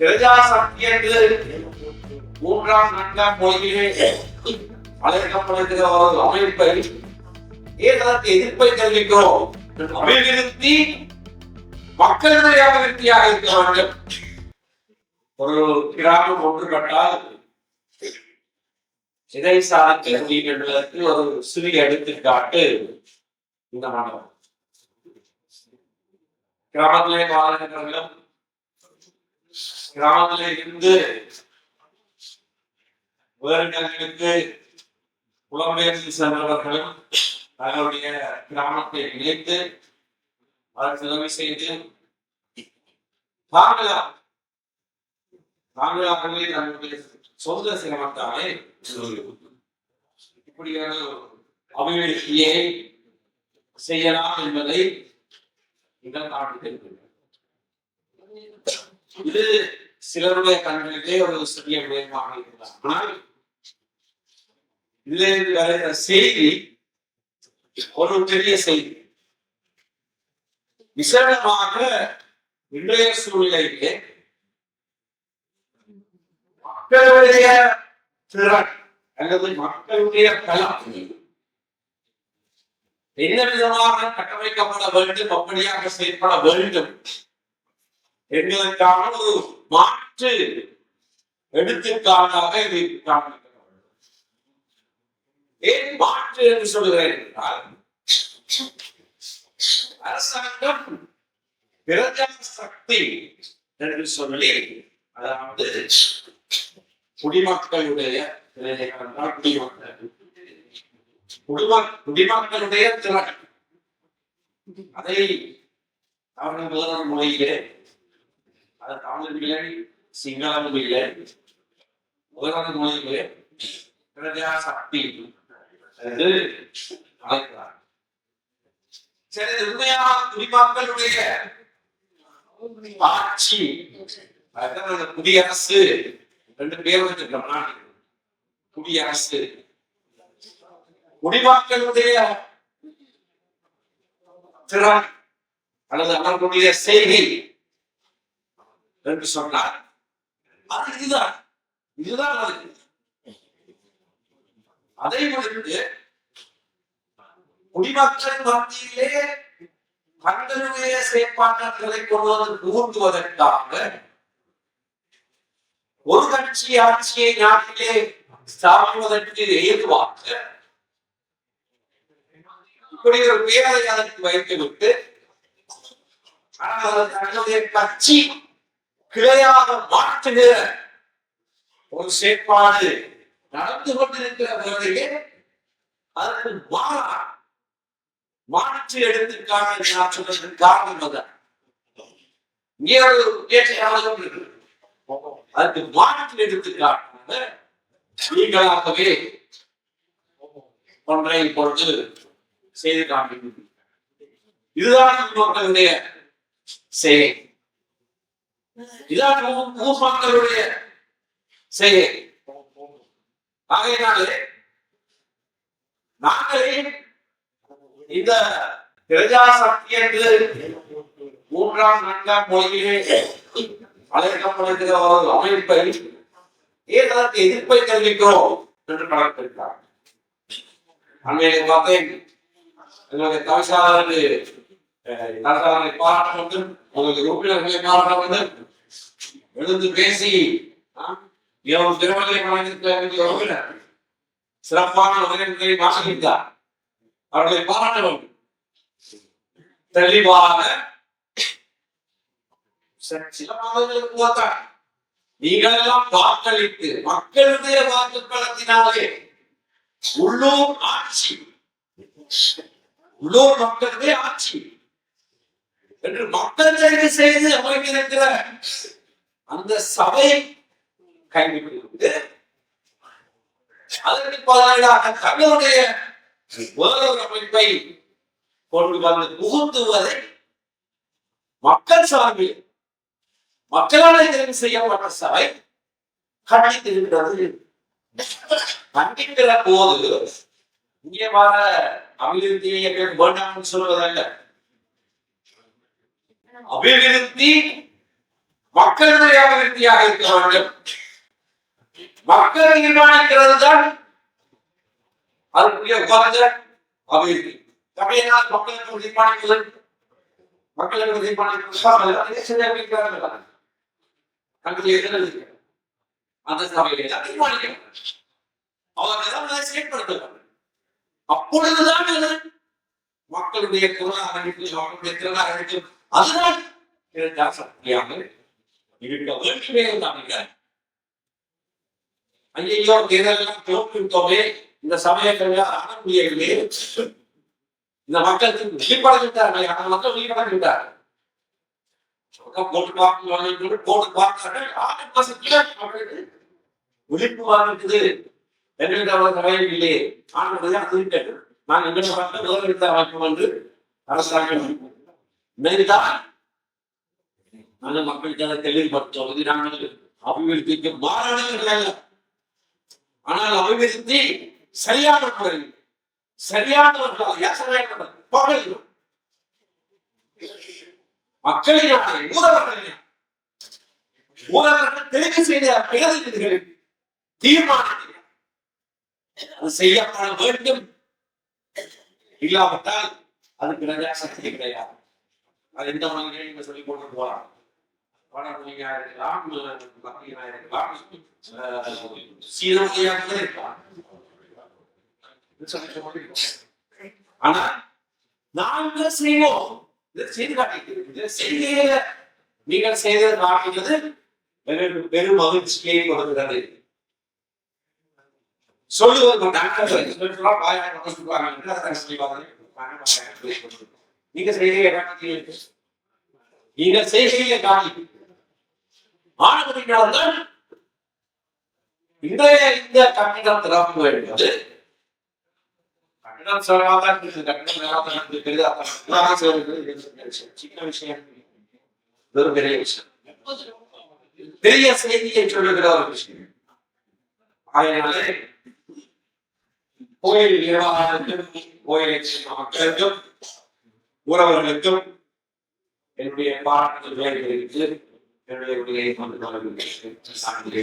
பிரஜாசக்தி என்று மூன்றாம் நான்காம் மொழியிலே அழைக்கப்படுகிற ஒரு அமைப்பை ஏன் அதற்கு எதிர்ப்பை தெரிவிக்கிறோம் அபிவிருத்தி மக்களுடைய அபிவிருத்தியாக இருக்க வேண்டும் ஒரு கிராமம் ஒன்றுபட்டால் இதை சார்ந்த கல்வி என்பதற்கு ஒரு சிறிய எடுத்துக்காட்டு இந்த மாணவர் கிராமத்திலே வாழ்கின்றவர்களும் கிராமத்துல இருந்து வேறு புலம்பெயர்ந்து சென்றவர்களும் தங்களுடைய கிராமத்தை இணைத்து அதற்கு உதவி செய்து தாங்களா? தாங்களாகவே தங்களுடைய சொந்த சிரமத்தாலே இப்படியான அபிவிருத்தியை செய்யலாம் என்பதை இந்த நாட்டு தெரிவிக்கிறது. இது சிலருடைய கண்களிலே ஒரு சிறிய விடயமாக இருந்தார் ஆனால் இதிலிருந்து வருகிற செய்தி ஒரு பெரிய செய்தி. விசேடமாக இன்றைய சூழ்நிலையிலே மக்களுடைய திறன் அல்லது மக்களுடைய பலம் என்ன விதமாக கட்டமைக்கப்பட வேண்டும் அப்படியாக செயல்பட வேண்டும் எங்களுக்கான ஒரு மாற்று எடுத்துக்காட்டாக இதை காண்பிக்கப்படும் ஏன் மாற்று என்று சொல்கிறேன் என்றால் அரசாங்கம் பிரஜா சக்தி என்று சொல்லி அதாவது குடிமக்களுடைய குடிமக்கள். குடிமக்களுடைய திறன். அதை அவர்கள் முதல்வர் மொழியிலே அது தமிழ் இல்லை சிங்களம் இல்லை முதல்வர் மொழியிலே பிரஜா சக்தி என்று அழைக்கிறார் சரி இது குடிமக்களுடைய ஆட்சி குடியரசு ரெண்டு பேர் வச்சிருக்கோம் நாட்டுக்கு குடியரசு. குடிமக்களுடைய திறன் அல்லது அவர்களுடைய செய்கை என்று சொன்னார். அது இதுதான். இதுதான் அது. அதை விடுத்து குடிமக்கள் மத்தியிலே தங்களுடைய செயற்பாட்டங்களை கொள்வதற்கு வந்து ஒரு கட்சி ஆட்சியை நாட்டிலே ஸ்தாபிப்பதற்கு ஏதுவாக இப்படி ஒரு பேரை அதற்கு வைத்துவிட்டு ஆனால் தன்னுடைய கட்சி கிளையாக மாற்றுகிற ஒரு செயற்பாடு நடந்து கொண்டிருக்கிற வேளையிலே அதற்கு மாறா. மாற்றி எடுத்துக்கான நான் சொல்றதுக்கு காரணம் அதான் இங்கே ஒரு முயற்சியாளர்கள் இருக்கு அதுக்கு மாற்றி எடுத்துக்காட்டாக நீங்களாகவே ஒன்றை இப்பொழுது செய்து காண்பிக்கும் இதுதான் மக்களுடைய செயல். இதான் ஊர் மக்களுடைய செயல். ஆகையினாலே நாங்களே இந்த பிரஜா சக்தி என்று மூன்றாம் நான்காம் மொழியிலே அழைக்கப்படுகிற ஒரு அமைப்பை ஏன் அதற்கு எதிர்ப்பை தெரிவிக்கிறோம் என்று கணக்கிருக்கிறார் அண்மையிலே பார்த்தேன் எங்களுடைய தவிசாளருக்கு தவிசாளரை பாராட்ட வேண்டும் உங்களுக்கு உறுப்பினர்களை பாராட்ட வேண்டும் எழுந்து பேசி எவ்வளவு திறமைகளை வழங்கியிருக்கிற சிறப்பான உரைகளை வாசித்தார் அவர்களை பாராட்ட வேண்டும். தெளிவாக சில- சில மாதங்களுக்கு பார்த்தார் நீங்கள் எல்லாம் வாக்களித்து மக்களுடைய வாக்கு பலத்தினாலே உள்ளூர் ஆட்சி உள்ளூர் மக்களுடைய ஆட்சி. என்று மக்கள் தெரிவு செய்து அமைந்திருக்கிற அந்த சபை கைவிட்டு அதற்கு பதிலாக தங்களுடைய வேறொரு அமைப்பை கொண்டு வந்து புகுத்துவதை மக்கள் சார்பில் மக்களால் தெரிவு செய்யப்பட்ட சபை கண்டித்திருக்கிறது. கண்டிக்கிற போது இங்கே வர அபிவிருத்தியை வேண்டாம்னு சொல்வதல்ல. அபிவிருத்தி மக்களுடைய அபிவிருத்தியாக இருக்க வேண்டும். மக்கள் தீர்மானிக்கிறது தான் அதுக்குரிய உகந்த அபிவிருத்தி. தமிழ்நாடு மக்களுக்கு தீர்மானிப்பது மக்களுக்கு தீர்மானிப்பது அங்கே எழுதுங்க அந்த சபையில தான் அவர்கள் செயல்படுத்துவார்கள். அப்பொழுதுதான் மக்களுடைய குரல் அறிவிப்பு அவர்களுடைய திறன் அதுதான் இரண்டாம் இருக்க வேண்டுமே என்றார்கள் ஐயோ இதெல்லாம் தோற்றுவிட்டோமே. இந்த சமயத்தில் ஆட முடியவில்லை இந்த மக்களுக்கு வெளிப்படைவிட்டார்கள் அந்த மக்கள் வெளிப்படைவிட்டார்கள் போட்டு பார்க்கணும் போட்டு பார்த்தார்கள். ஆறு மாசத்துல அவர்களுக்கு இருக்குது எங்களுக்கு அவ்வளவு கவலை இல்லையே ஆண்டு திருட்டது நான் எங்களை பார்த்து முதலெடுத்த அமைப்பு வந்து அரசாங்கம் நினைத்தால் அந்த மக்களுக்கு அதை தெளிவுபடுத்தும் இது நாங்கள் அபிவிருத்திக்கு மாறானவர்கள் அல்ல. ஆனால் அபிவிருத்தி சரியான முறையில் சரியானவர்களால் யாசனையானவர் பகல் மக்களினாலே ஊரவர்கள் ஊரவர்கள் தெளிவு செய்த பிரதிநிதிகளை தீர்மானத்தில் அது செய்யப்பட வேண்டும். இல்லாவிட்டால் அதுக்கு சக்தி கிடையாது. அது எந்த மனிதனையும் நீங்க சொல்லி கொண்டு போகலாம். வடமொழியா இருக்கலாம் மத்தியனா இருக்கலாம் சீரமையாக இருக்கலாம் இது சொல்லி ஆனா நாங்க செய்வோம் செய்து காட்டிக்கிறோம் இதை நீங்கள் செய்தது காட்டுகிறது பெரும் மகிழ்ச்சியை கொடுக்கிறது. சொல்லுவது டாக்டர் சொல்லுவாங்க வாயால சொல்லுவாங்க என்று அதை சொல்லுவாங்க நீங்க செய்தியை காட்டி நீங்க செய்தியை காட்டி ஆனபடியால்தான் இன்றைய இந்த கட்டிடம் திறப்பு என்பது கட்டிடம் சிறப்பாக கட்டிடம் சிறப்பாக பெரிதாக சின்ன விஷயம் வெறும் பெரிய விஷயம் பெரிய செய்தியை சொல்லுகிற ஒரு விஷயம் ஆகையினாலே கோயில் நிர்வாகத்திற்கும் கோயிலை சேர்ந்த மக்களுக்கும் உறவர்களுக்கும் என்னுடைய பாராட்டுதல் தெரிவித்து என்னுடைய உரையை கொண்டு தொடர்பு சார்ந்து